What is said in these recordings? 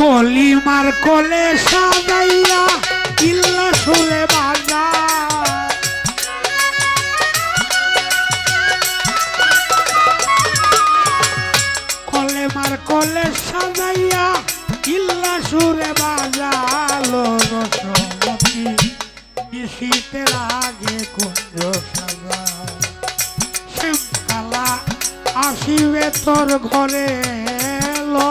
কলিমার কোলে সাজাইয়া ইল্লা সুরে বাজা। কলেমার কোলে সাজাইয়া ইল্লা সুরে বাজালো রসমতি। শীতের আগে কুঞ্জ সাজা। শ্যামকালা আসিবে তোর ঘরে এলো।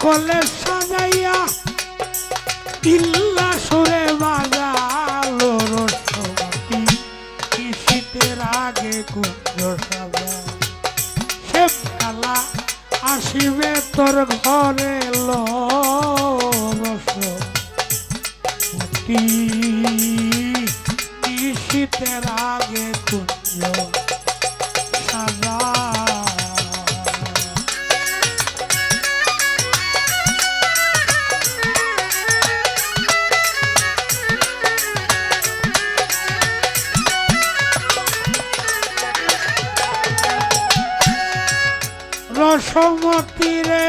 কলে মার কলে সাজাইয়া কিল্লা সুরে বাজা রসবতী কি আগে কুঞ্জ সাজা। কালা আসিবে তোর ঘরে লো রসবতী কি আগে রসমতি রে।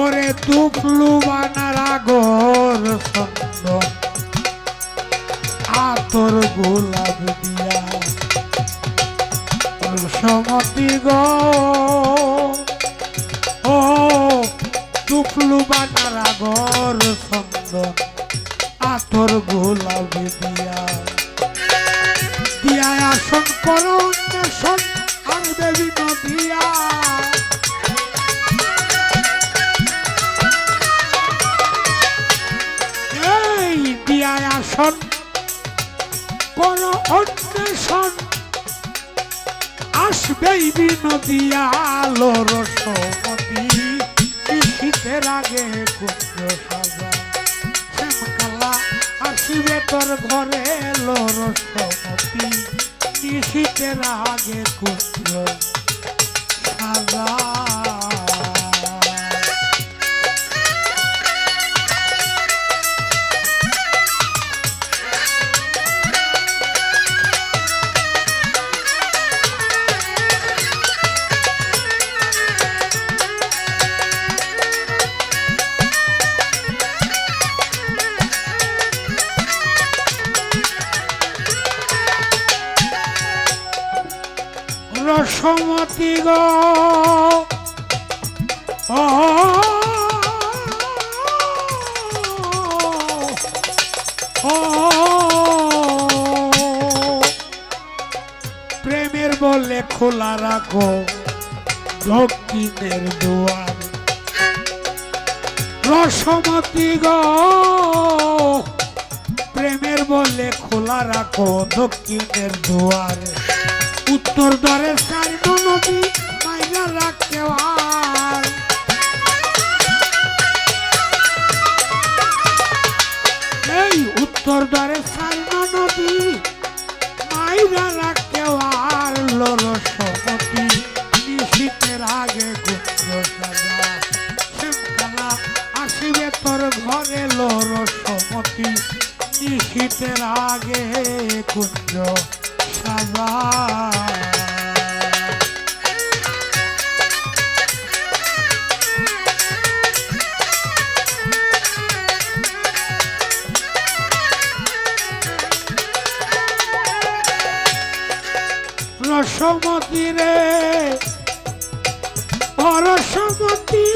ওরে দুপলু বানার আগর ছন্দ আতর গোলাপ দিয়া। রসমতি গো। ও দুপলু বানার ছন্দ আতর গোলাপ দিয়া। দিয়া আসন করো অন্বেষণ আর দেবী নদিয়া এই দিয়া আসন করো অন্বেষণ আসবেই বিনদিয়া আলো রসমতি। শীতের আগে কুঞ্জ রসমতি গো। প্রেমের বলে খোলা রাখো দক্ষিণের দুয়ার। রসমতি গো। প্রেমের বলে খোলা রাখো দক্ষিণের দুয়ারে। উত্তর দ্বারে চার নদী মাইরা রাখতে আর এই উত্তর দ্বারে চার নদী মাইরা রাখতে আর লরসমতি নিশীতের আগে গুঞ্জ সাজা। শ্যামকালা আসিবে তোর ঘরে লরসমতি নিশীতের আগে কুঞ্জ সাজা। রসমতি রে, অরসমতি,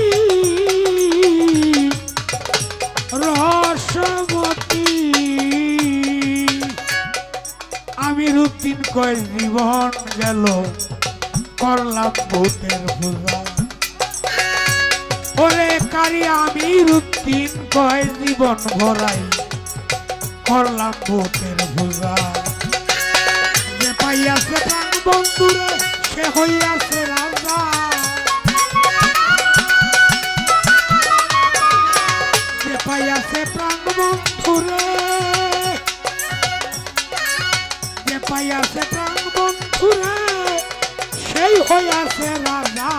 রসমতি। আমি রুতিন কয় জীবন গেল করলাম ভূতের পূজা। ওরে কারি, আমি রুতিন কয় জীবন ভরাই করলাম ভূতের পূজা। পাইয়াছে প্রাণ বন্ধুরে, সে হইয়াছে রাজা। যে পাইয়াছে প্রাণ বন্ধুরে। যে পাইয়াছে প্রাণ বন্ধুরে। সেই হইয়াছে রাজা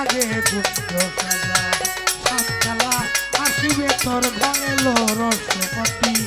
আগে পুত্র সাজা। সাতকালা আসিবে তোর ঘরে লোরসপতি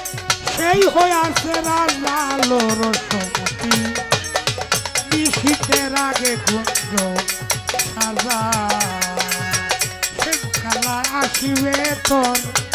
সেই হইয়াছে রাজা লোরসমতি নিশীতের আগে কুঞ্জ সাজা। খেলা আসিবে তোর।